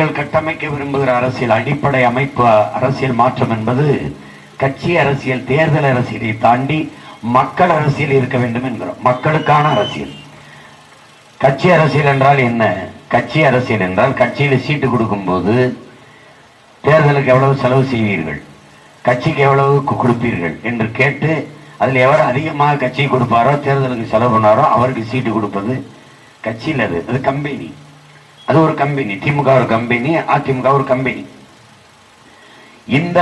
மக்கள் கட்டமைக்க விரும்புகிற அரசியல் அடிப்படை அமைப்பு அரசியல் மாற்றம் என்பது கட்சி அரசியல் தேர்தல் அரசியலை தாண்டி மக்கள் அரசியல் இருக்க வேண்டும் என்கிறோம். மக்களுக்கான அரசியல். கட்சி அரசியல் என்றால் என்ன? கட்சி அரசியல் என்றால் கட்சியில் சீட்டு கொடுக்கும்போது தேர்தலுக்கு எவ்வளவு செலவு செய்வீர்கள்? கட்சிக்கு எவ்வளவு கொடுப்பீர்கள்? என்று கேட்டு அதில் எவர் அதிகமாக கட்சி கொடுப்பாரோ தேர்தலுக்கு செலவு பண்ணாரோ அவருக்கு சீட்டு கொடுப்பது கட்சியில் அது அது கம்பெனி. அது ஒரு கம்பெனி. திமுக ஒரு கம்பெனி அதிமுக ஒரு கம்பெனி. இந்த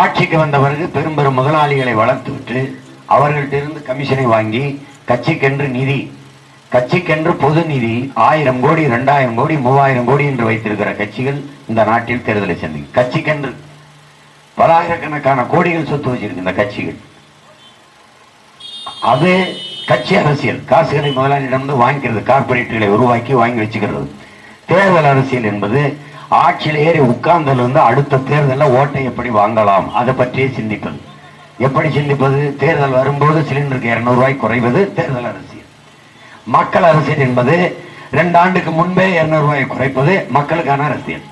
ஆட்சிக்கு வந்த பிறகு பெரும் பெரும் முதலாளிகளை வளர்த்து விட்டு கமிஷனை வாங்கி கட்சிக்கென்று நிதி கட்சிக்கென்று பொது நிதி ஆயிரம் கோடி ரெண்டாயிரம் கோடி மூவாயிரம் கோடி என்று வைத்திருக்கிற கட்சிகள் இந்த நாட்டில் தேர்தலை சந்திக்கும். கட்சிக்கென்று பலாயிரக்கணக்கான கோடிகள் சொத்து வச்சிருக்கு இந்த கட்சிகள். அது கட்சி அரசியல். காசுகளை முதலாளியிடமிருந்து வாங்கிக்கிறது. கார்பரேட்டுகளை உருவாக்கி வாங்கி வச்சுக்கிறது. தேர்தல் அரசியல் என்பது ஆட்சியில் ஏறி உட்கார்ந்திலிருந்து அடுத்த தேர்தலில் ஓட்டை எப்படி வாங்கலாம்? அதை பற்றியே சிந்திப்பது. எப்படி சிந்திப்பது? தேர்தல் வரும்போது சிலிண்டருக்கு இரநூறுவாய் குறைவது தேர்தல் அரசியல். மக்கள் அரசியல் என்பது ரெண்டு ஆண்டுக்கு முன்பே இரநூறுவாயை குறைப்பது மக்களுக்கான அரசியல்.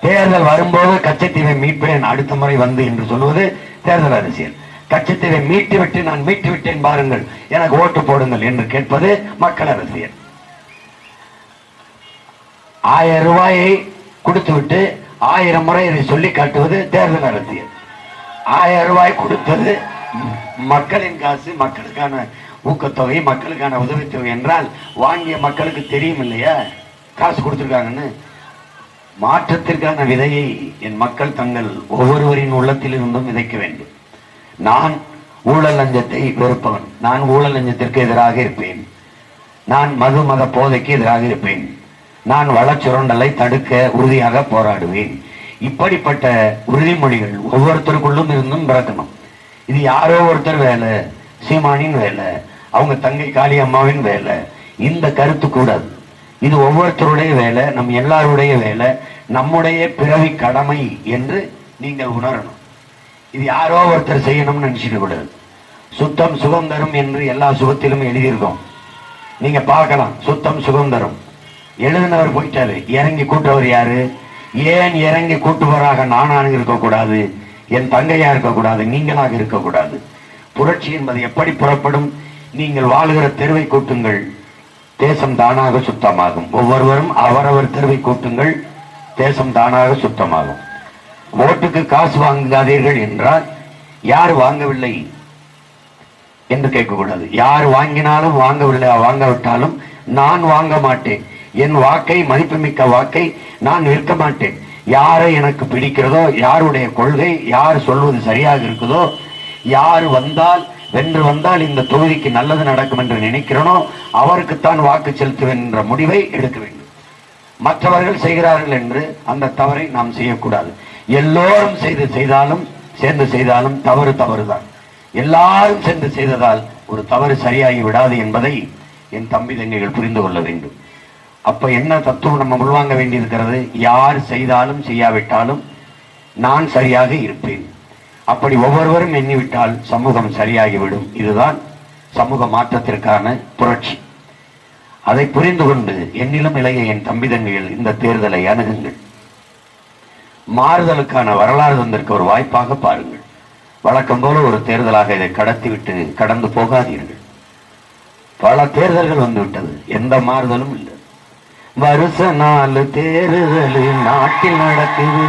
தேர்தல் வரும்போது கச்சத்தீவை மீட்பேன் அடுத்த முறை வந்து என்று சொல்வது தேர்தல் அரசியல். கச்சத்தீவை மீட்டுவிட்டு நான் மீட்டு விட்டேன் பாருங்கள். எனக்கு ஓட்டு போடுங்கள் என்று கேட்பது மக்கள் அரசியல் ஆயிரம் ரூபாயை கொடுத்துவிட்டு ஆயிரம் முறை இதை சொல்லி காட்டுவது தேர்தல் அரசியல். ஆயிரம் ரூபாய் கொடுத்தது மக்களின் காசு மக்களுக்கான ஊக்கத்தொகை மக்களுக்கான உதவித்தொகை என்றால் வாங்கிய மக்களுக்கு தெரியும் இல்லையா? காசு கொடுத்துருக்காங்கன்னு. மாற்றத்திற்கான விதையை என் மக்கள் தங்கள் ஒவ்வொருவரின் உள்ளத்திலிருந்தும் விதைக்க வேண்டும். நான் ஊழல் லஞ்சத்தை வெறுப்பவன். நான் ஊழல் லஞ்சத்திற்கு எதிராக இருப்பேன். நான் மது மத போதைக்கு எதிராக இருப்பேன். நான் வளச்சுரண்டலை தடுக்க உறுதியாக போராடுவேன். இப்படிப்பட்ட உறுதிமொழிகள் ஒவ்வொருத்தருக்குள்ளும் இருந்தும் பிறக்கணும். இது யாரோ ஒருத்தர் வேலை சீமானின் வேலை அவங்க தங்கை காளி அம்மாவின் வேலை. இந்த கருத்து கூடாது. இது ஒவ்வொருத்தருடைய வேலை நம் எல்லாருடைய வேலை நம்முடைய பிறவி கடமை என்று நீங்கள் உணரணும். இது யாரோ ஒருத்தர் செய்யணும்னு நினைச்சிட்டு கூடாது சுத்தம் சுகந்தரம் என்று எல்லா சுகத்திலும் எழுதியிருக்கோம். நீங்க பார்க்கலாம். சுத்தம் சுகந்தரம் எழுதினவர் போயிட்டாரு. இறங்கி கூட்டுறவர் யாரு? ஏன் இறங்கி கூட்டுபவராக நானாக இருக்கக்கூடாது? என் தங்கையா இருக்கக்கூடாது? நீங்களாக இருக்கக்கூடாது. புரட்சி என்பது எப்படி புறப்படும்? நீங்கள் வாழுகிற தெருவை கூட்டுங்கள். தேசம் தானாக சுத்தமாகும். ஒவ்வொருவரும் அவரவர் தெருவை கூட்டுங்கள். தேசம் தானாக சுத்தமாகும். ஓட்டுக்கு காசு வாங்காதீர்கள் என்றால் யார் வாங்கவில்லை என்று கேட்கக்கூடாது. யார் வாங்கினாலும் வாங்கவில்லை வாங்காவிட்டாலும் நான் வாங்க மாட்டேன். என் வாக்கை மதிப்புமிக்க வாக்கை நான் நிற்க மாட்டேன். யாரை எனக்கு பிடிக்கிறதோ யாருடைய கொள்கை யார் சொல்வது சரியாக இருக்குதோ யார் வந்தால் வென்று வந்தால் இந்த தொகுதிக்கு நல்லது நடக்கும் என்று நினைக்கிறனோ அவருக்குத்தான் வாக்கு செலுத்துவேன் என்ற முடிவை எடுக்க வேண்டும். மற்றவர்கள் செய்கிறார்கள் என்று அந்த தவறை நாம் செய்யக்கூடாது. எல்லோரும் செய்து செய்தாலும் சேர்ந்து செய்தாலும் தவறு தவறுதான். எல்லாரும் சேர்ந்து செய்ததால் ஒரு தவறு சரியாகி விடாது என்பதை என் தம்பி தங்கைகள் புரிந்து கொள்ள வேண்டும். அப்ப என்ன தத்துவம் நம்ம உள்வாங்க வேண்டியிருக்கிறது? யார் செய்தாலும் செய்யாவிட்டாலும் நான் சரியாக இருப்பேன். அப்படி ஒவ்வொருவரும் எண்ணிவிட்டால் சமூகம் சரியாகிவிடும். இதுதான் சமூக மாற்றத்திற்கான புரட்சி. அதை புரிந்து கொண்டு என்னிலும் இளைய என் தம்பி தங்கைகள் இந்த தேர்தலை அணுகுங்கள். மாறுதலுக்கான வரலாறு தந்திருக்க ஒரு வாய்ப்பாக பாருங்கள். வழக்கம் போல ஒரு தேர்தலாக இதை கடத்திவிட்டு கடந்து போகாதீர்கள். பல தேர்தல்கள் வந்துவிட்டது. எந்த மாறுதலும் இல்லை. வருஷ நாலு தேர்தல் நாட்டில் நடக்குது.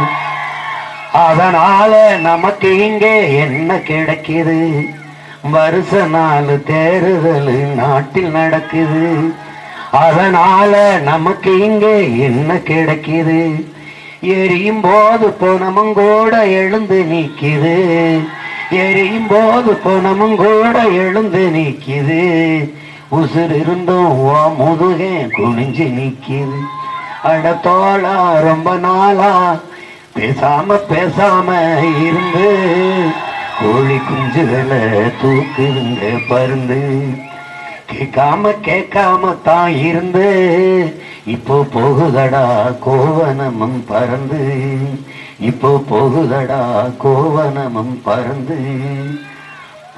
அதனால நமக்கு இங்கே என்ன கிடைக்குது? வருஷ நாலு தேர்தல் நாட்டில் நடக்குது. அதனால நமக்கு இங்கே என்ன கிடைக்குது? எரியும் போது பணமும் கூட எழுந்து நிற்கிது. எரியும் போது பணமும் கூட எழுந்து நிற்கிது. உசுர் இருந்தும் ஓ முதுகே குனிஞ்சு நிக்குது அட ரொம்ப நாளா பேசாம பேசாம இருந்து. கோழி குஞ்சுகளை தூக்குதுங்க பருந்து. கேட்காம கேட்காம தான் இருந்து இப்போ போகுதடா கோவனமும் பறந்து. இப்போ போகுதடா கோவனமும் பறந்து.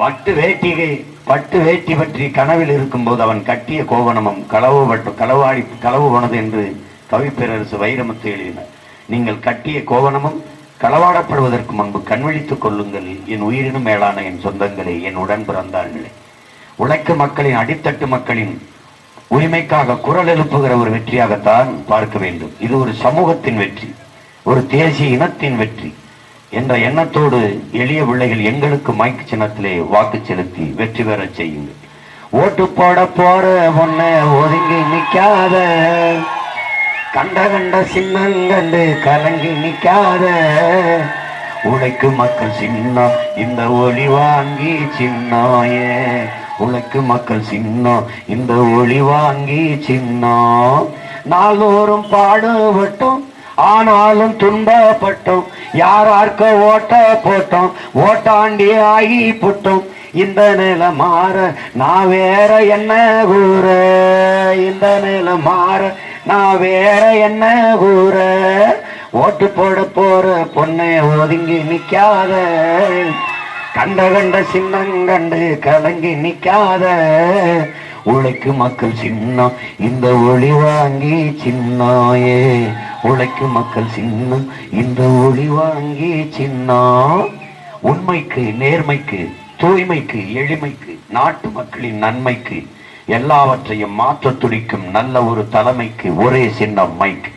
பட்டு வேட்டிகை பட்டு வேட்டி பற்றி கனவில் இருக்கும்போது அவன் கட்டிய கோவணமும் களவு பட்டு களவாடி களவு போனது என்று கவிப்பேரரசு வைரமுத்து எழுதினார். நீங்கள் கட்டிய கோவணமும் களவாடப்படுவதற்கு முன்பு கண்விழித்துக் கொள்ளுங்கள். என் உயிரினும் மேலான என் சொந்தங்களே என் உடன் பிறந்தார்களே. உழைக்கும் மக்களின் அடித்தட்டு மக்களின் உரிமைக்காக குரல் எழுப்புகிற ஒரு வெற்றியாகத்தான் பார்க்க வேண்டும். இது ஒரு சமூகத்தின் வெற்றி ஒரு தேசிய இனத்தின் வெற்றி என்ற எண்ணத்தோடு எளிய பிள்ளைகள் எங்களுக்கு மைக்கு சின்னத்திலே வாக்கு செலுத்தி வெற்றி பெறச் செய்யுங்கள். ஓட்டு போட போற பொண்ண ஒதுங்கி நிக்காத கண்ட கண்ட சின்னங்கண்டு கலங்கி நிக்காத உழைக்கும் மக்கள் சின்னம் இந்த ஒளி வாங்கி சின்னாயே உழைக்கு மக்கள் சின்னம் இந்த ஒளி வாங்கி சின்னம் நாள்தோறும் பாடுபட்டோம் ஆனாலும் துன்பப்பட்டோம். யாரார்க்க ஓட்ட போட்டோம் ஓட்டாண்டி ஆகி புட்டோம். இந்த நில மாற நான் வேற என்ன கூற? இந்த நில மாற நான் வேற என்ன கூற? ஓட்டு போட போற பொண்ணை ஒதுங்கி நிக்காத கண்ட கண்ட சின்னங்கண்டு கலங்கி நிக்காத உழைக்கும் மக்கள் சின்னம். இந்த ஒளி வாங்கி சின்னாயே. உழைக்கும் மக்கள் சின்னம். இந்த ஒளி வாங்கி சின்னம். உண்மைக்கு நேர்மைக்கு தூய்மைக்கு எளிமைக்கு நாட்டு மக்களின் நன்மைக்கு எல்லாவற்றையும் மாற்ற துடிக்கும் நல்ல ஒரு தலைமைக்கு ஒரே சின்னம் மைக்கு